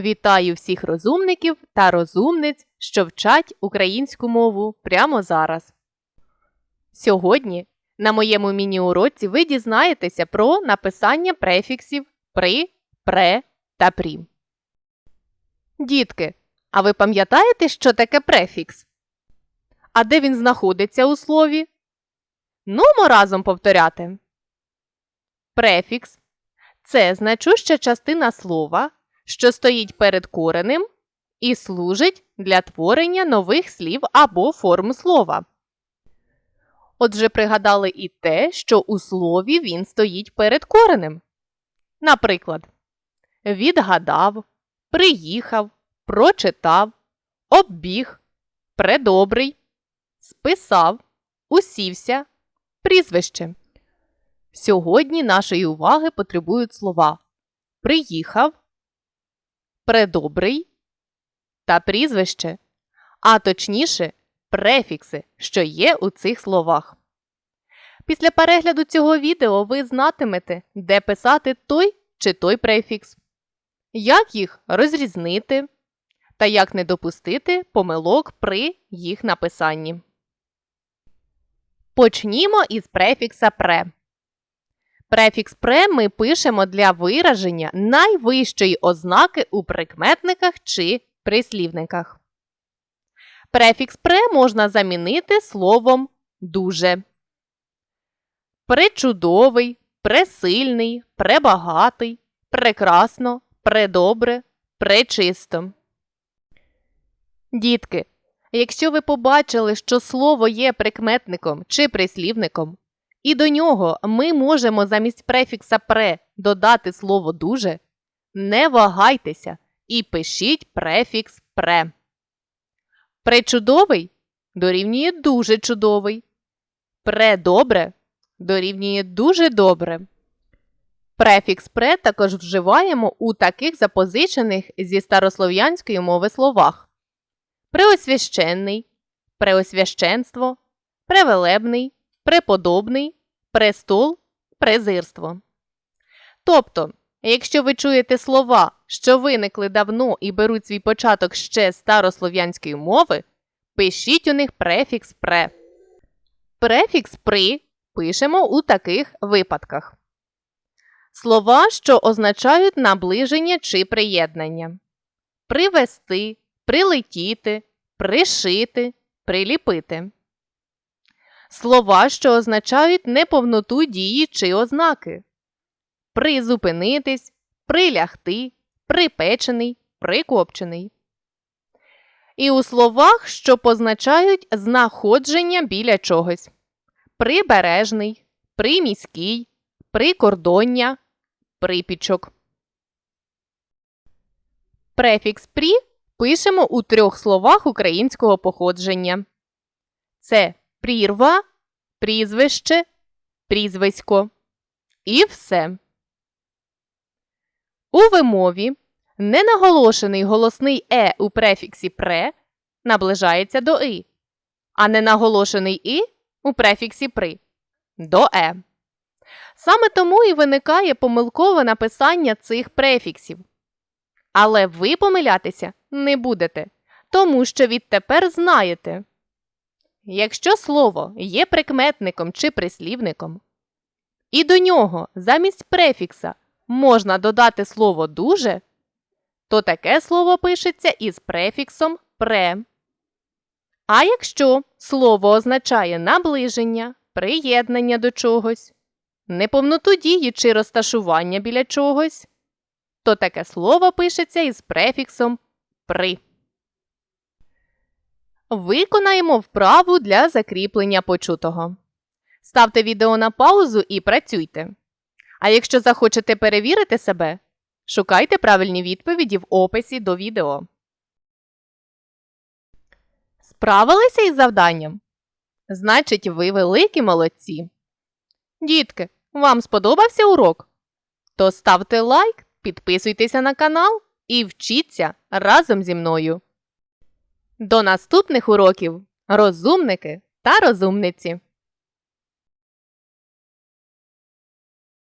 Вітаю всіх розумників та розумниць, що вчать українську мову прямо зараз. Сьогодні на моєму міні-уроці ви дізнаєтеся про написання префіксів при, пре та прі. Дітки, а ви пам'ятаєте, що таке префікс? А де він знаходиться у слові? Нумо разом повторяти. Префікс це значуща частина слова, що стоїть перед коренем і служить для творення нових слів або форм слова. Отже, пригадали і те, що у слові він стоїть перед коренем. Наприклад, відгадав, приїхав, прочитав, оббіг, предобрий, списав, усівся, прізвище. Сьогодні нашої уваги потребують слова приїхав, предобрий та прізвище, а точніше префікси, що є у цих словах. Після перегляду цього відео ви знатимете, де писати той чи той префікс, як їх розрізнити та як не допустити помилок при їх написанні. Почнімо із префікса пре. Префікс пре ми пишемо для вираження найвищої ознаки у прикметниках чи прислівниках. Префікс пре можна замінити словом дуже. Пречудовий, пресильний, пребагатий, прекрасно, предобре, пречисто. Дітки, якщо ви побачили, що слово є прикметником чи прислівником, і до нього ми можемо замість префікса пре додати слово дуже, не вагайтеся і пишіть префікс пре. Пречудовий дорівнює дуже чудовий. Предобре дорівнює дуже добре. Префікс пре також вживаємо у таких запозичених зі старослов'янської мови словах: преосвященний, преосвященство, превелебний, преподобний, престол, презирство. Тобто, якщо ви чуєте слова, що виникли давно і беруть свій початок ще з старослов'янської мови, пишіть у них префікс пре. Префікс при пишемо у таких випадках. Слова, що означають наближення чи приєднання. Привести, прилетіти, пришити, приліпити. Слова, що означають неповноту дії чи ознаки. Призупинитись, прилягти, припечений, прикопчений. І у словах, що позначають знаходження біля чогось. Прибережний, приміський, прикордоння, припічок. Префікс прі пишемо у трьох словах українського походження. Це прірва, прізвище, прізвисько. І все. У вимові ненаголошений голосний е у префіксі пре наближається до и, а ненаголошений і у префіксі при до е. Саме тому і виникає помилкове написання цих префіксів. Але ви помилятися не будете, тому що відтепер знаєте. Якщо слово є прикметником чи прислівником, і до нього замість префікса можна додати слово дуже, то таке слово пишеться із префіксом пре. А якщо слово означає наближення, приєднання до чогось, неповноту дії чи розташування біля чогось, то таке слово пишеться із префіксом при. Виконаємо вправу для закріплення почутого. Ставте відео на паузу і працюйте. А якщо захочете перевірити себе, шукайте правильні відповіді в описі до відео. Справилися із завданням? Значить, ви великі молодці. Дітки, вам сподобався урок? То ставте лайк, підписуйтеся на канал і вчіться разом зі мною. До наступних уроків, розумники та розумниці!